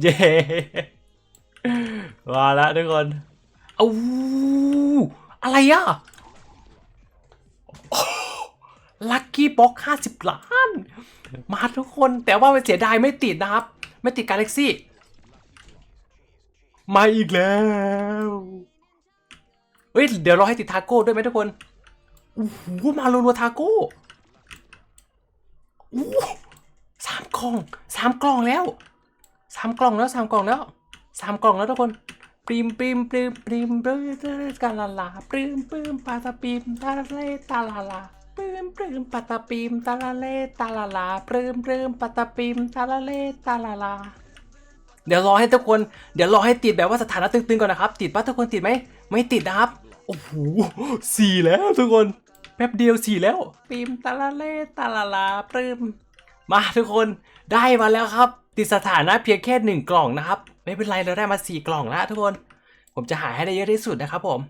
เย้มาแล้วทุกคนเอาอะไรอะลัคกี้บ็อกห้าสิบล้าน มาทุกคนแต่ว่าเสียดายไม่ติดนะครับ ไม่ติดกาแล็กซี่มาอีกแล้วเฮ้ยเดี๋ยวเรอให้ติดทาโก้ด้วยไหมทุกคนโอ้โหมารัวๆทาโก้โอ้สามกล่องสามกล่องแล้ว สามกล่องแล้วสามกล่องแล้วสามกล่องแล้วทุกคนปริมปริมปริมปริมปริมปริมกาลาลาปริมปริมปาตาปิมตาเลตาลาลาปริมปริมปาตาปิมตาลาเลตาลาลาปริมปริมปาตาปิมตาลาเลตาลาลาเดี๋ยวรอให้ทุกคนเดี๋ยวรอให้ติดแบบว่าสถานะตึงๆก่อนนะครับ ติดปะทุกคนติดไหมไม่ติดนะครับโอ้โหสี่แล้วทุกคนแป๊บเดียวสี่แล้วปิมตาลาเลตาลาลาปริม มาทุกคนได้มาแล้วครับ ติดสถานะเพียงแค่หนึ่งกล่องนะครับ ไม่เป็นไรเราได้มาสี่กล่องแล้วทุกคน ผมจะหาให้ได้เยอะที่สุดนะครับผม